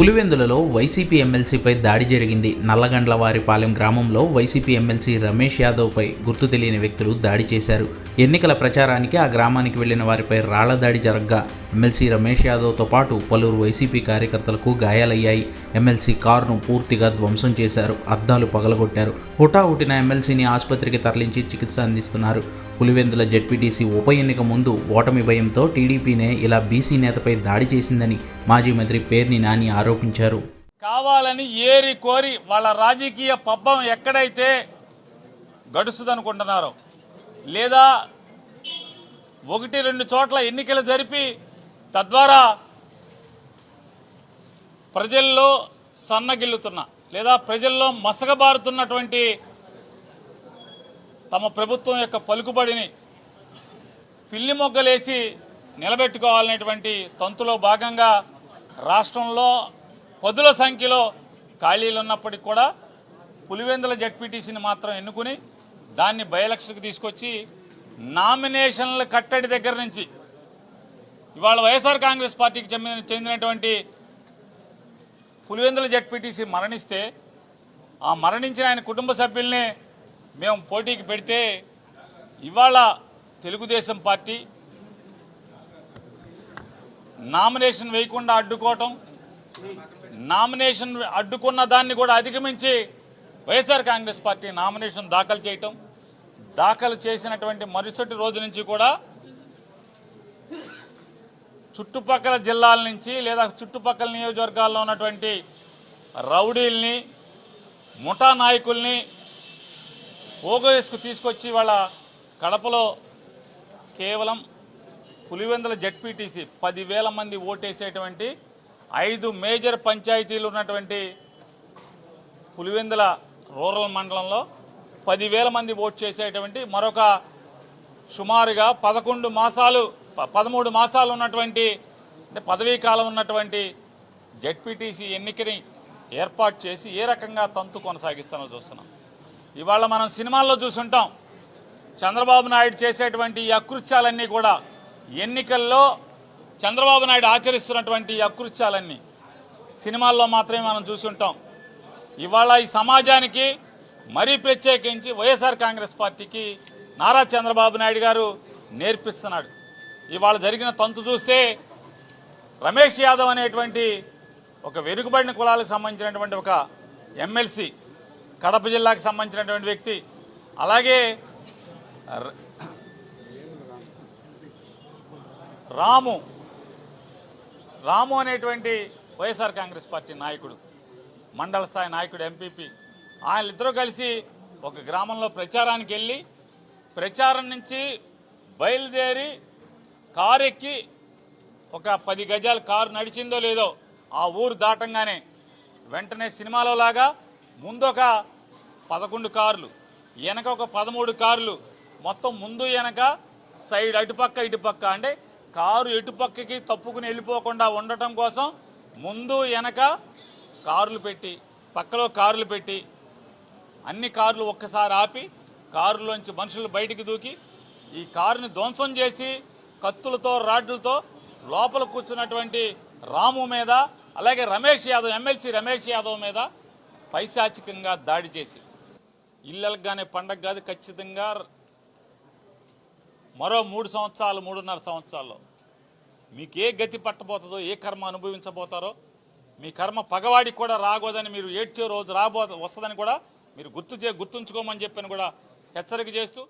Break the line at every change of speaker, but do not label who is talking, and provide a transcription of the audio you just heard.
పులివెందులలో YCP ఎమ్మెల్సీపై దాడి జరిగింది. నల్లగండ్లవారిపాలెం గ్రామంలో వైసీపీ ఎమ్మెల్సీ రమేష్ యాదవ్పై గుర్తు తెలియని వ్యక్తులు దాడి చేశారు. ఎన్నికల ప్రచారానికి ఆ గ్రామానికి వెళ్ళిన వారిపై రాళ్ళ దాడి జరగ్గా ఎమ్మెల్సీ రమేష్ యాదవ్తో పాటు పలువురు వైసీపీ కార్యకర్తలకు గాయాలయ్యాయి. ఎమ్మెల్సీ కారును పూర్తిగా ధ్వంసం చేశారు. అద్దాలు పగలగొట్టారు. హుటాహుటిన ఎమ్మెల్సీని ఆసుపత్రికి తరలించి చికిత్స అందిస్తున్నారు. పులివెందుల జడ్పీటీసీ ఉప ఎన్నిక ముందు ఓటమి భయంతో టీడీపీనే ఇలా బీసీ నేతపై దాడి చేసిందని మాజీ మంత్రి పేర్ని నాని ఆరోపించారు.
కావాలని ఏరి కోరి వాళ్ళ రాజకీయ పబ్బం ఎక్కడైతే గడుస్తుందనుకుంటున్నారో లేదా ఒకటి రెండు చోట్ల ఎన్నికలు జరిపి తద్వారా ప్రజల్లో సన్నగిల్లుతున్న లేదా ప్రజల్లో మసగబారుతున్నటువంటి తమ ప్రభుత్వం యొక్క పలుకుబడిని పిల్లి మొగ్గలేసి నిలబెట్టుకోవాలనేటువంటి తంతులో భాగంగా రాష్ట్రంలో పదుల సంఖ్యలో ఖాళీలు ఉన్నప్పటికీ కూడా పులివెందుల జడ్పీటీసీని మాత్రం ఎన్నుకుని దాన్ని బయలక్షకు తీసుకొచ్చి నామినేషన్ల కట్టడి దగ్గర నుంచి ఇవాళ వైఎస్ఆర్ కాంగ్రెస్ పార్టీకి చెందిన చెందినటువంటి పులివెందుల జడ్పీటీసీ మరణిస్తే ఆ మరణించిన ఆయన కుటుంబ సభ్యుల్ని మేము పోటీకి పెడితే ఇవాళ తెలుగుదేశం పార్టీ నామినేషన్ వేయకుండా అడ్డుకోవటం నామినేషన్ అడ్డుకున్న దాన్ని కూడా అధిగమించి వైఎస్ఆర్ కాంగ్రెస్ పార్టీ నామినేషన్ దాఖలు చేయటం దాఖలు చేసినటువంటి మరుసటి రోజు నుంచి కూడా చుట్టుపక్కల జిల్లాల నుంచి లేదా చుట్టుపక్కల నియోజకవర్గాల్లో ఉన్నటువంటి రౌడీల్ని ముఠా నాయకుల్ని ఓగేసుకు తీసుకొచ్చి వాళ్ళ కడపలో కేవలం పులివెందుల జడ్పీటీసీ పదివేల మంది ఓటేసేటువంటి ఐదు మేజర్ పంచాయతీలు ఉన్నటువంటి పులివెందుల రూరల్ మండలంలో పదివేల మంది ఓట్ చేసేటువంటి మరొక సుమారుగా పదకొండు మాసాలు ప- పదమూడు మాసాలు ఉన్నటువంటి అంటే పదవీ కాలం ఉన్నటువంటి జడ్పీటీసీ ఎన్నికని ఏర్పాటు చేసి ఏ రకంగా తంతు కొనసాగిస్తానో చూస్తున్నాం. ఇవాళ మనం సినిమాల్లో చూసుంటాం. చంద్రబాబు నాయుడు చేసేటువంటి ఈ అకృత్యాలన్నీ కూడా ఎన్నికల్లో చంద్రబాబు నాయుడు ఆచరిస్తున్నటువంటి అకృత్యాలన్నీ సినిమాల్లో మాత్రమే మనం చూసుంటాం ఇవాళ ఈ సమాజానికి మరీ ప్రత్యేకించి వైఎస్ఆర్ కాంగ్రెస్ పార్టీకి నారా చంద్రబాబు నాయుడు గారు నేర్పిస్తున్నాడు. ఇవాళ జరిగిన తంతు చూస్తే రమేష్ యాదవ్ అనేటువంటి ఒక వెనుకబడిన కులాలకు సంబంధించినటువంటి ఒక ఎమ్మెల్సీ కడప జిల్లాకు సంబంధించినటువంటి వ్యక్తి అలాగే రాము. రాము అనేటువంటి వైఎస్ఆర్ కాంగ్రెస్ పార్టీ నాయకుడు మండల స్థాయి నాయకుడు ఎంపీపీ వాళ్ళిద్దరూ కలిసి ఒక గ్రామంలో ప్రచారానికి వెళ్ళి ప్రచారం నుంచి బయలుదేరి కారు ఎక్కి ఒక పది గజాలు కారు నడిచిందో లేదో ఆ ఊరు దాటంగానే వెంటనే సినిమాలో లాగా ముందు ఒక పదకొండు కార్లు వెనక ఒక పదమూడు కార్లు మొత్తం ముందు వెనక సైడ్ అటుపక్క ఇటుపక్క అంటే కారు ఎటుపక్కకి తప్పుకుని వెళ్ళిపోకుండా ఉండటం కోసం ముందు వెనక కార్లు పెట్టి పక్కలో కార్లు పెట్టి అన్ని కార్లు ఒక్కసారి ఆపి కారులోంచి మనుషులు బయటికి దూకి ఈ కారుని ధ్వంసం చేసి కత్తులతో రాడ్లతో లోపల కూర్చున్నటువంటి రాము మీద అలాగే రమేష్ యాదవ్ ఎమ్మెల్సీ రమేష్ యాదవ్ మీద పైశాచికంగా దాడి చేసి ఇళ్ళకి కానీ పండగ కాదు ఖచ్చితంగా మరో మూడు సంవత్సరాలు మూడున్నర సంవత్సరాల్లో మీకు ఏ గతి పట్టబోతుందో ఏ కర్మ అనుభవించబోతారో మీ కర్మ పగవాడికి కూడా రాగోదని మీరు ఏడ్చే రోజు రాబో వస్తుందని కూడా మీరు గుర్తు చే గుర్తుంచుకోమని చెప్పని కూడా హెచ్చరిక చేస్తూ